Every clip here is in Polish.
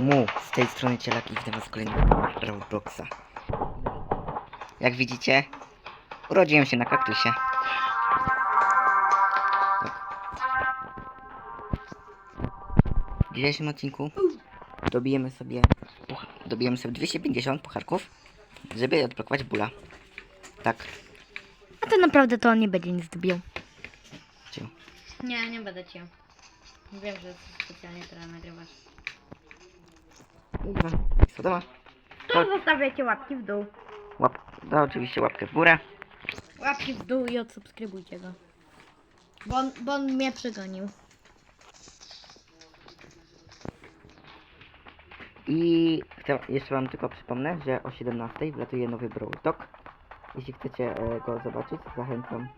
Mu, z tej strony cielak i witam was w kolejnym Robloxa. Jak widzicie, urodziłem się na kaktusie. W dzisiejszym odcinku dobijemy sobie, dobijemy sobie 250 pucharków, żeby odblokować bóla. Tak, A to naprawdę to on nie będzie nic dobił. cię. Nie, nie będę cię. Wiem, że specjalnie teraz nagrywasz. Podoba? To zostawiacie łapki w dół. Łap, da oczywiście łapkę w górę. Łapki w dół i odsubskrybujcie go. Bo on, bo on mnie przegonił. I chcę, jeszcze wam tylko przypomnę, że o 17 wlatuje nowy Brawl Talk. Jeśli chcecie e, go zobaczyć, zachęcam.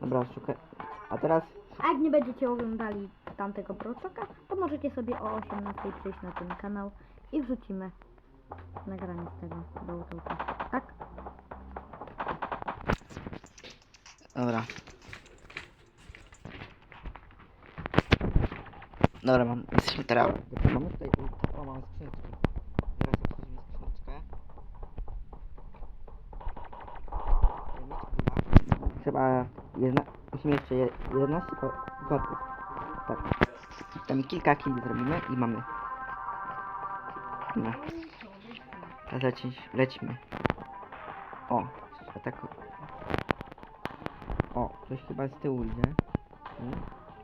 Dobra, szukaj. A teraz A jak nie będziecie oglądali tamtego procoka, to możecie sobie o 18 przyjść na ten kanał i wrzucimy nagranie z tego Bałtoka. Tak? Dobra. Dobra, mam, jesteśmy teraz. Mamy tutaj, o, mamy skrzyneczkę. Zaraz otworzymy skrzyneczkę. Trzeba, jedna, musimy jeszcze je, 11 ko- korków. Tak. Tam kilka kili zrobimy i mamy. No. Teraz leci, lecimy. O, trzeba tak o, ktoś chyba z tyłu idzie.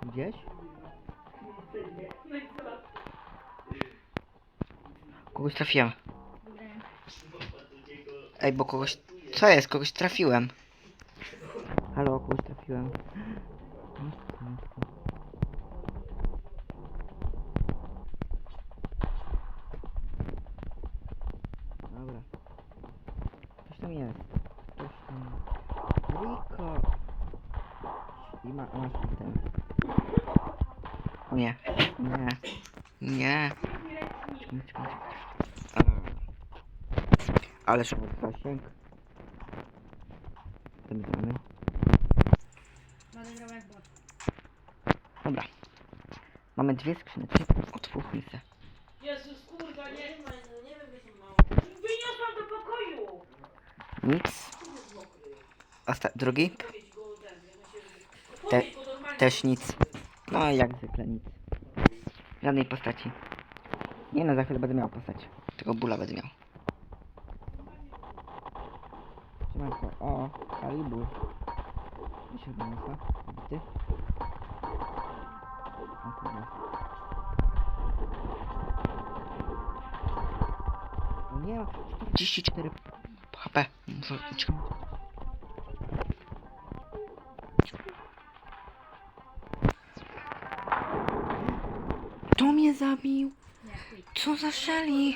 Tu, Gdzieś? Kogoś trafiłem. Ej, bo kogoś... Co jest? Kogoś trafiłem. Halo, kogoś trafiłem. Dobra. Ktoś tam jest. Ktoś tam... Riko! I ma, masz ten. O nie. Nie. Nie. Ale szybko zasięg. My mamy. Dobra. Mamy dwie skrzyneczki. Otwórzmy se. Jezus, kurwa, nie, nie wiem, gdzie są mało. Wyniosłam do pokoju! Nic. Osta drugi? Te, też nic. No jak zwykle nic. Żadnej postaci. Nie no, za chwilę będę miał postać. Tylko bóla będę miał. Siemanko. O, Kalibu. Gdzie się odniosła? Bity? O kurde. Nie, 44 HP. Muszę uciekać. Kto mnie zabił? Co za Shelly?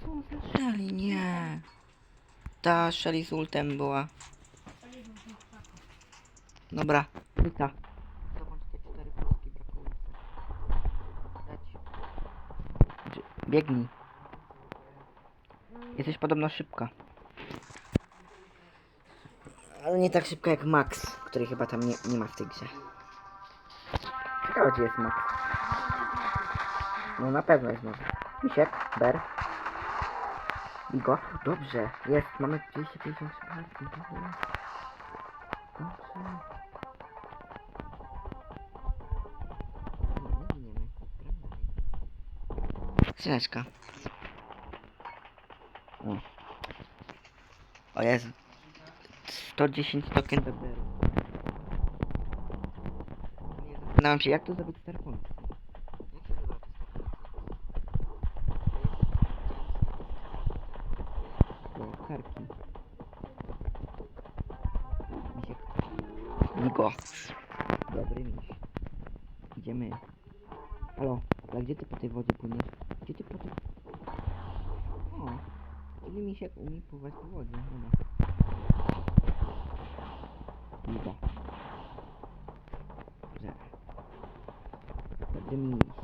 Co za Shelly? Nie. Ta Shelly z ultem była. Dobra. Znaczy, Biegnij. Jesteś podobno szybka. Ale nie tak szybka jak Max, który chyba tam nie, nie ma w tej grze. Ciekawe gdzie jest Max. No na pewno jest może. Misiek, Ber. Bigo. Dobrze, jest. Mamy 253 partii. Dobrze. Skrzyneczka. O. O Jezu. 110 token do Beru. Zastanawiam się, jak to zrobić Star Points. Jak się robi do karki. Misiek. Niko. Dobry miś. Idziemy. Halo, a gdzie ty po tej wodzie płyniesz? Gdzie ty po tej... O, czyli misiek umie pływać po wodzie. Dobra. Niko. Dobrze. Dobry miś. To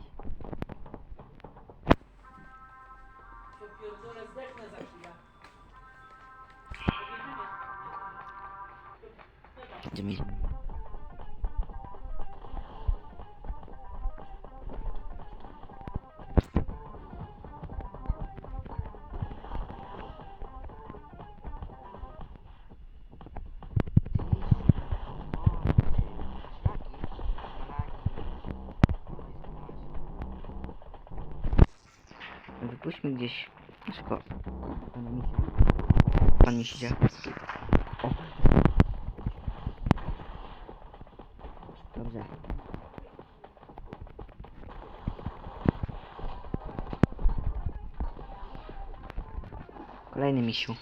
Pójdźmy gdzieś. Szybko. Pan miś idzie. O. Dobrze. Kolejny misiu.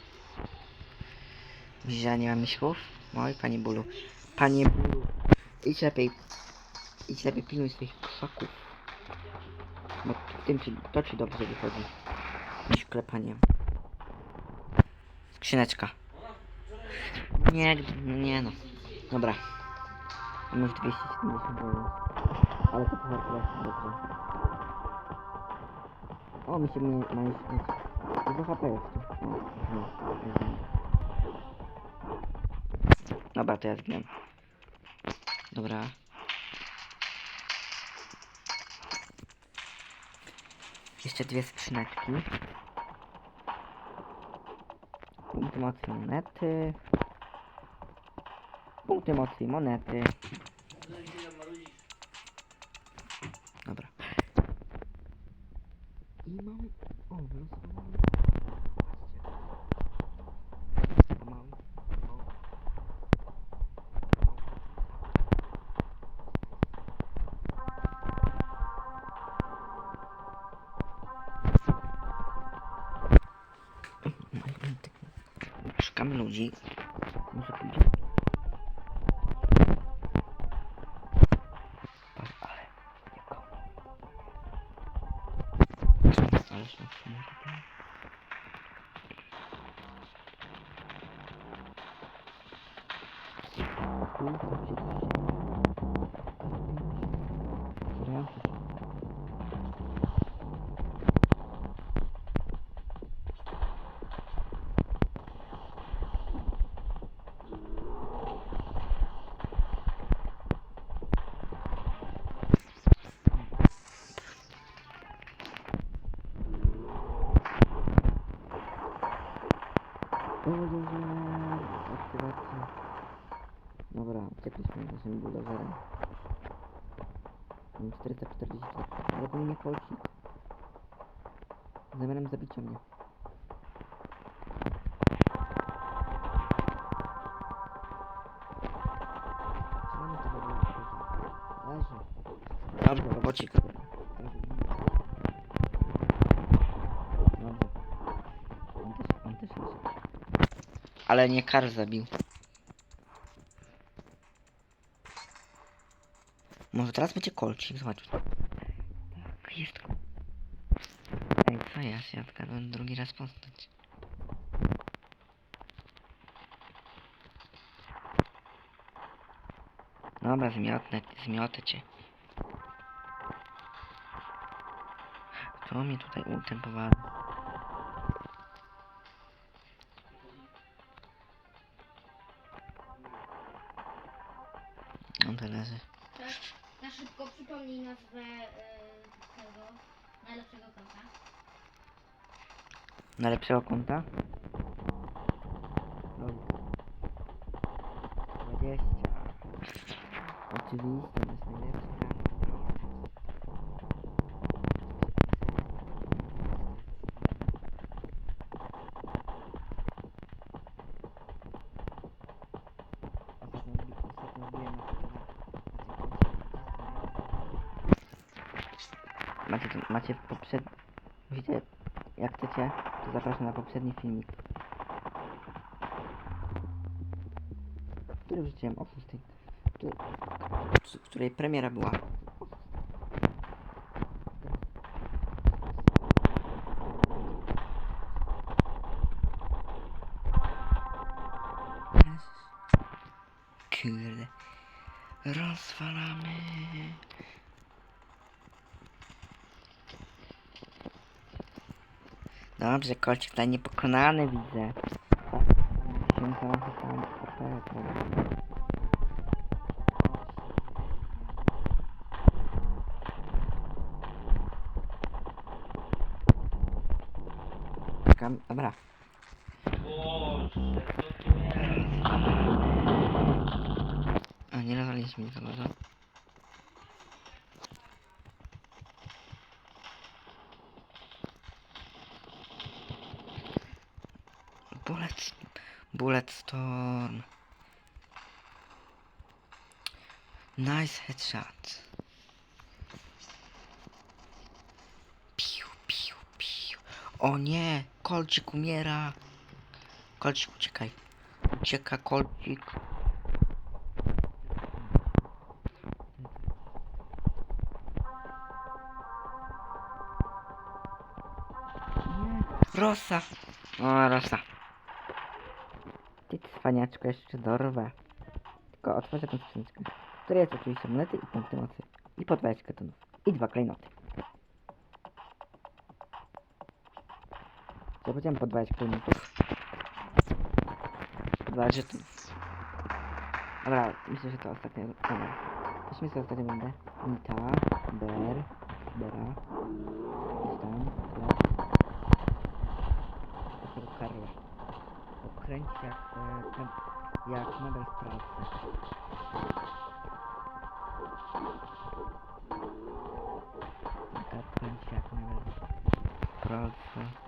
Widzisz, że nie mam misiów? Oj, panie bólu. Panie bólu. Idź lepiej. Idź lepiej pilnuj swoich krzaków. W tym ci, to ci dobrze wychodzi. Niż klepanie. Skrzyneczka. Nie, nie no. Dobra. Mam już 270 dolarów. Ale to jest dobrze. O, mi się mnie ma nic. Dużo HP jest tu. No. Dobra, to ja zginę. Dobra. Jeszcze dwie skrzyneczki. Punkty mocy monety. Punkty mocy monety. 手机。Mam 444, ale to nie kolcik. Zamiarem zabicia mnie. Dobrze, robocik. Dobrze. On też, on też leży. Ale nie kar zabił. Teraz będzie kolcik, zobacz. Tak, jest Ej, co? Ja tylko drugi raz postać. Dobra, zmiotnę, zmiotę cię. Kto mnie tutaj ultem Najlepszego konta? Dobra. 20. Oczywiście, to jest najlepszy Macie, macie poprzed... Musicie, jak chcecie, to zapraszam na poprzedni filmik. Który wrzuciłem o 6. Który, której premiera była. Dobrze, kolczyk tutaj niepokonany widzę. Dobra. A nie rozwaliliśmy nikogo, no. Bullet, bullet storm. Nice headshot. Piu, piu, piu. O nie, kolcik umiera. Kolcik, uciekaj. Ucieka. Nie. Rosa. O, Rosa. Ty cwaniaczko jeszcze dorwę. Tylko otworzę tę skrzyneczkę. W jest oczywiście monety i punkty mocy. I po 20 ketonów. I dwa klejnoty. Powiedziałem po 20 klejnotów? Dwa żetonów. Dobra, myślę, że to ostatnia Dobra. Weźmy sobie ostatnią będę. Nita, Ber, Bera. Tego Karla. Jak, e, ten, jak mebel w pralce. Taka okręć jak mebel w pralce.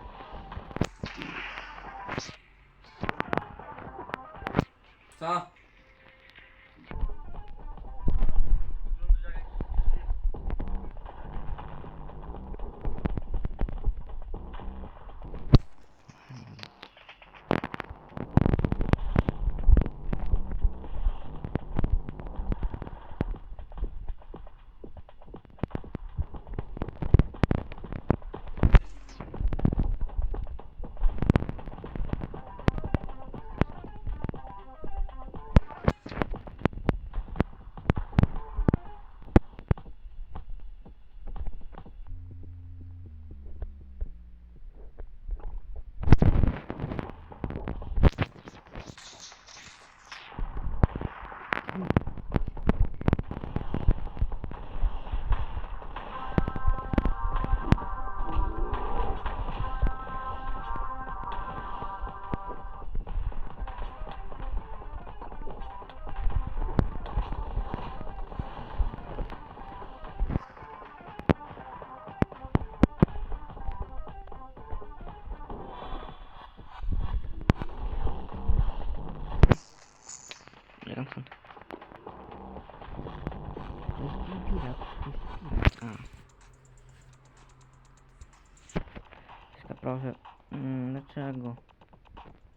Proszę. Mm, dlaczego?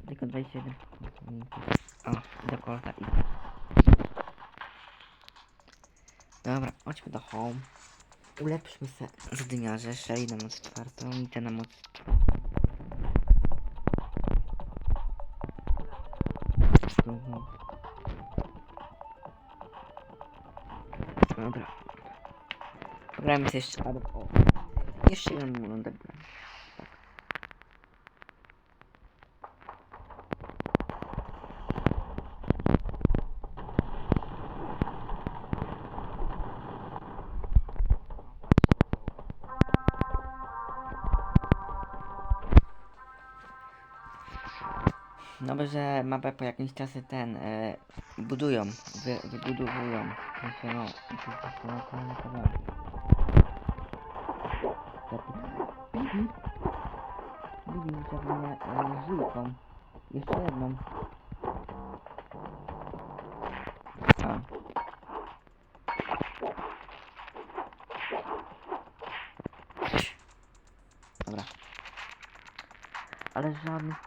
Tylko 27. O, do kolta i. Dobra, chodźmy do home. Ulepszmy se zadymiarze, Shelly na moc czwartą i te na moc drugą. Dobra. Gramy sobie jeszcze o. Jeszcze jeden moment że mapę po jakimś czasie ten e, budują, wy, wybudowują. W sensie, no, to jest. Bibi! Bibi zostawił mnie e, żyłką. Jeszcze jedną. A. Dobra.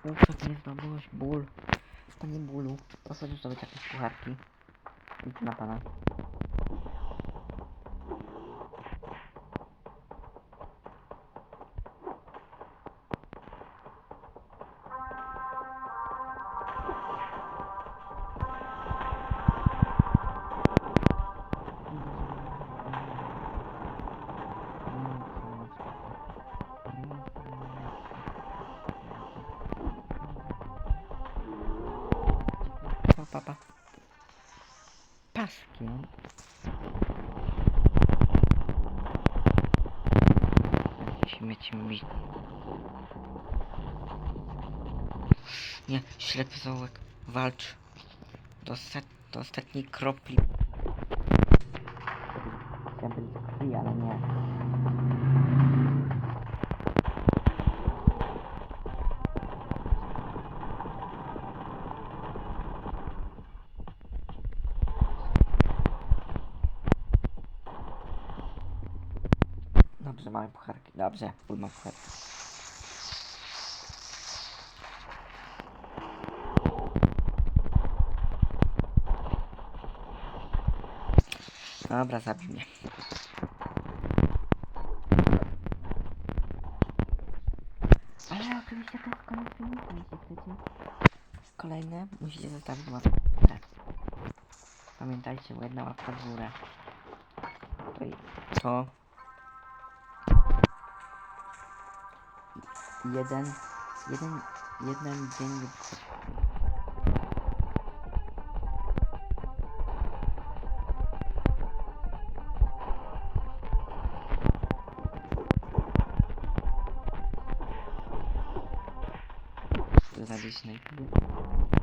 Puszek nie zdobyłeś, ból. Panie bólu, proszę zdobyć jakieś pucharki. Idź na pana. Mi. Nie, ślepy zaułek. Walcz. Do, set, do ostatniej kropli. Chciałem być krwi, ale nie. Dobrze, mamy pucharki. Dobrze, ma pucharki. Dobra, zabij mnie. Ale oczywiście to jest koniec filmika, jeśli chcecie. Kolejne musicie zostawić łapkę. Pamiętajcie, bo jedna łapka w górę. To, i- to jeden, jeden, jeden dzień zabić.